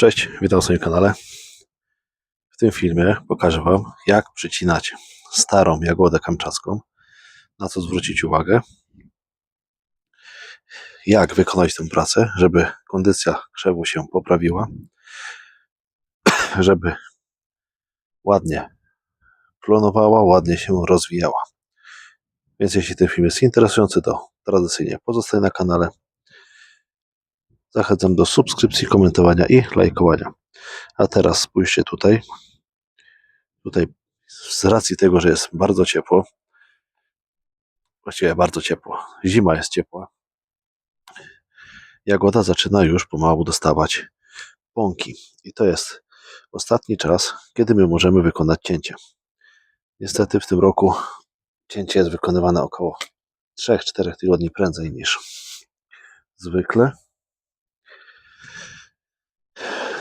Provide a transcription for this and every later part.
Cześć, witam na swoim kanale. W tym filmie pokażę Wam, jak przycinać starą jagodę kamczacką, na co zwrócić uwagę, jak wykonać tę pracę, żeby kondycja krzewu się poprawiła, żeby ładnie plonowała, ładnie się rozwijała. Więc jeśli ten film jest interesujący, to tradycyjnie pozostań na kanale. Zachęcam do subskrypcji, komentowania i lajkowania. A teraz spójrzcie tutaj. Tutaj z racji tego, że jest bardzo ciepło, właściwie bardzo ciepło, zima jest ciepła, jagoda zaczyna już pomału dostawać pąki. I to jest ostatni czas, kiedy my możemy wykonać cięcie. Niestety w tym roku cięcie jest wykonywane około 3-4 tygodni prędzej niż zwykle.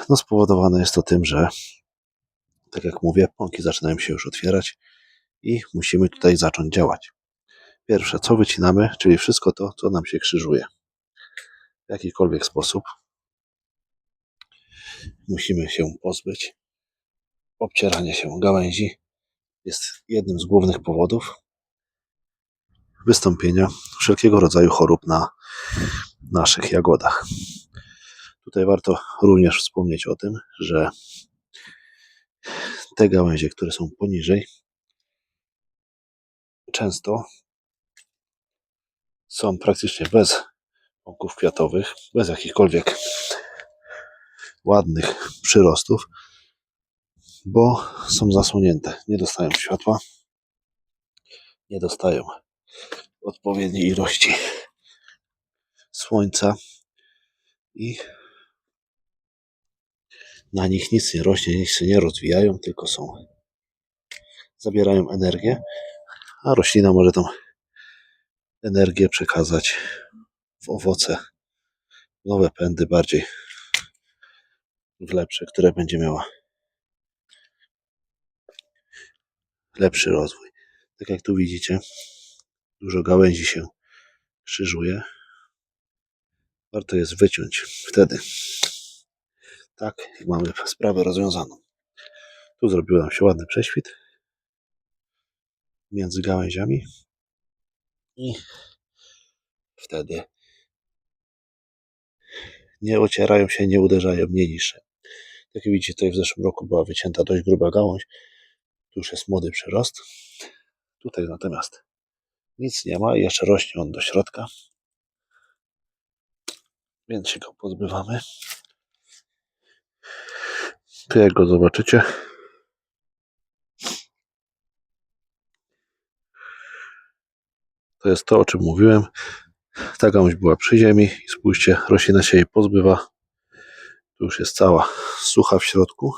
No spowodowane jest to tym, że tak jak mówię, pąki zaczynają się już otwierać i musimy tutaj zacząć działać. Pierwsze, co wycinamy, czyli wszystko to, co nam się krzyżuje. W jakikolwiek sposób musimy się pozbyć. Obcieranie się gałęzi jest jednym z głównych powodów wystąpienia wszelkiego rodzaju chorób na naszych jagodach. Tutaj warto również wspomnieć o tym, że te gałęzie, które są poniżej, często są praktycznie bez pąków kwiatowych, bez jakichkolwiek ładnych przyrostów, bo są zasłonięte, nie dostają światła, nie dostają odpowiedniej ilości słońca i na nich nic nie rośnie, nic się nie rozwijają, tylko są zabierają energię, a roślina może tą energię przekazać w owoce, nowe pędy, bardziej w lepsze, które będzie miała lepszy rozwój. Tak jak tu widzicie, dużo gałęzi się krzyżuje. Warto jest wyciąć wtedy. Tak, i mamy sprawę rozwiązaną. Tu zrobił nam się ładny prześwit między gałęziami i wtedy nie ocierają się, nie uderzają, nie niszczą. Jak widzicie, tutaj w zeszłym roku była wycięta dość gruba gałąź. Tu już jest młody przyrost. Tutaj natomiast nic nie ma i jeszcze rośnie on do środka. Więc się go pozbywamy. Tu jak go zobaczycie, to jest to, o czym mówiłem. Ta gałąź była przy ziemi i spójrzcie, roślina się jej pozbywa. Tu już jest cała sucha w środku.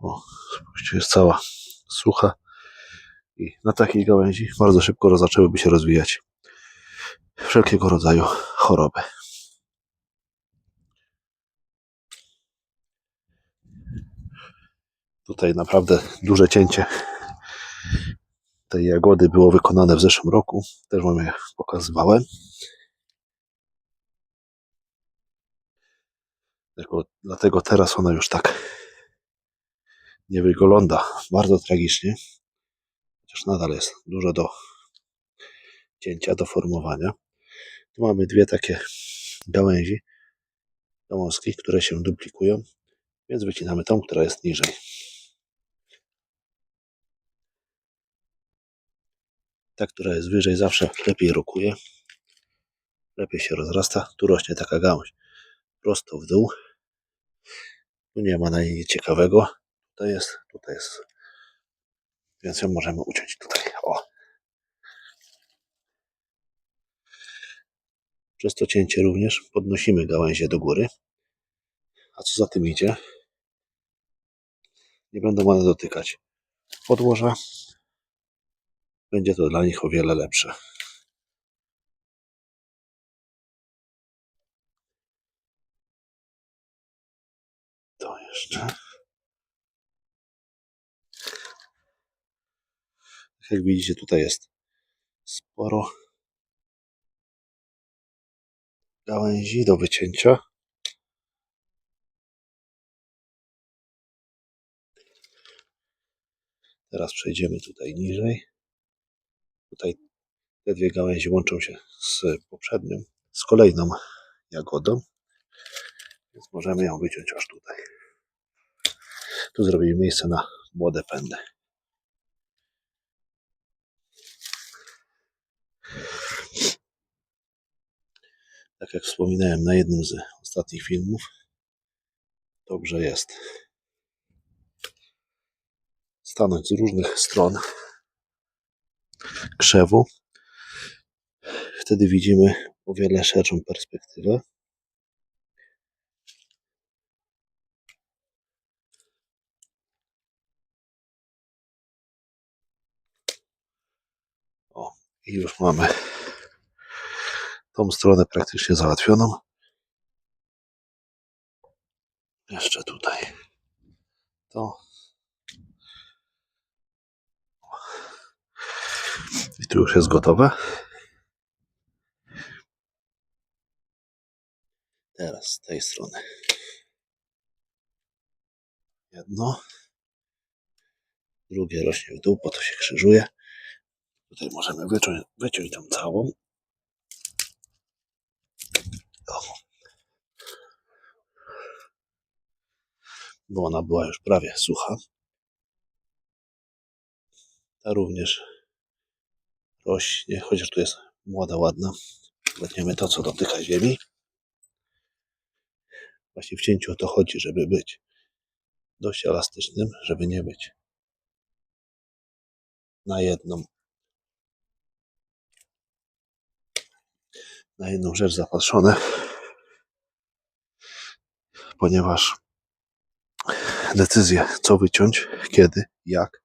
O, spójrzcie, jest cała sucha. I na takiej gałęzi bardzo szybko zaczęłyby się rozwijać wszelkiego rodzaju choroby. Tutaj naprawdę duże cięcie tej jagody było wykonane w zeszłym roku. Też wam je pokazywałem. Tylko dlatego teraz ona już tak nie wygląda bardzo tragicznie. Chociaż nadal jest dużo do cięcia, do formowania. Tu mamy dwie takie gałęzi gałązki, które się duplikują, więc wycinamy tą, która jest niżej. Ta, która jest wyżej, zawsze lepiej rokuje, lepiej się rozrasta. Tu rośnie taka gałąź prosto w dół. Tu nie ma na niej ciekawego. Tutaj jest, tutaj jest. Więc ją możemy uciąć tutaj. O. Przez to cięcie również podnosimy gałęzie do góry. A co za tym idzie? Nie będą one dotykać podłoża, będzie to dla nich o wiele lepsze. To jeszcze. Jak widzicie, tutaj jest sporo gałęzi do wycięcia. Teraz przejdziemy tutaj niżej. Tutaj te dwie gałęzie łączą się z poprzednią, z kolejną jagodą. Więc możemy ją wyciąć aż tutaj. Tu zrobimy miejsce na młode pędy. Tak jak wspominałem na jednym z ostatnich filmów, dobrze jest stanąć z różnych stron krzewu. Wtedy widzimy o wiele szerszą perspektywę. O, i już mamy tą stronę praktycznie załatwioną. Jeszcze tutaj. To. Tu już jest gotowe. Teraz z tej strony. Jedno. Drugie rośnie w dół, po to się krzyżuje. Tutaj możemy wyciąć, wyciąć tą całą. O. Bo ona była już prawie sucha. Ta również rośnie, chociaż tu jest młoda, ładna. Wytniemy to, co dotyka ziemi. Właśnie w cięciu o to chodzi, żeby być dość elastycznym, żeby nie być na jedną na jedną rzecz zapatrzone, ponieważ decyzję, co wyciąć, kiedy, jak,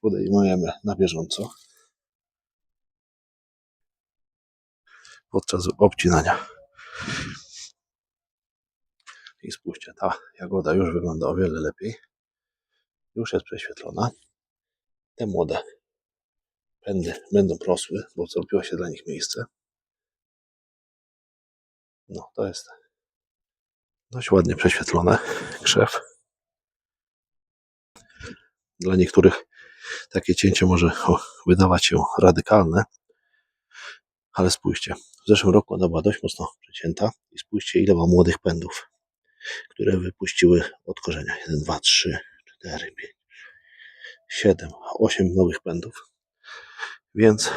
podejmujemy na bieżąco podczas obcinania. I spójrzcie, ta jagoda już wygląda o wiele lepiej. Już jest prześwietlona. Te młode pędy będą rosły, bo zrobiło się dla nich miejsce. No, to jest dość ładnie prześwietlone krzew. Dla niektórych takie cięcie może wydawać się radykalne, ale spójrzcie, w zeszłym roku ona była dość mocno przecięta i spójrzcie ile ma młodych pędów, które wypuściły od korzenia. 1, 2, 3, 4, 5, 7, 8 nowych pędów. Więc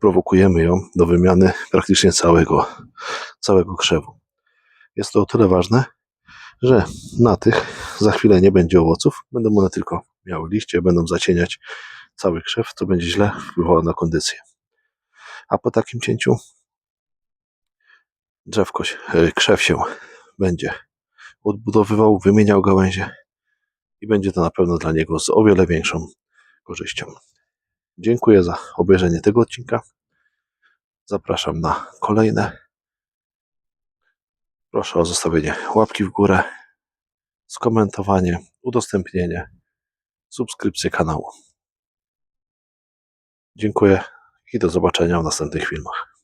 prowokujemy ją do wymiany praktycznie całego, całego krzewu. Jest to o tyle ważne, że na tych za chwilę nie będzie owoców, będą one tylko miały liście, będą zacieniać cały krzew, co będzie źle wpływało na kondycję. A po takim cięciu drzewko, e, krzew się będzie odbudowywał, wymieniał gałęzie i będzie to na pewno dla niego z o wiele większą korzyścią. Dziękuję za obejrzenie tego odcinka. Zapraszam na kolejne. Proszę o zostawienie łapki w górę, skomentowanie, udostępnienie, subskrypcję kanału. Dziękuję i do zobaczenia w następnych filmach.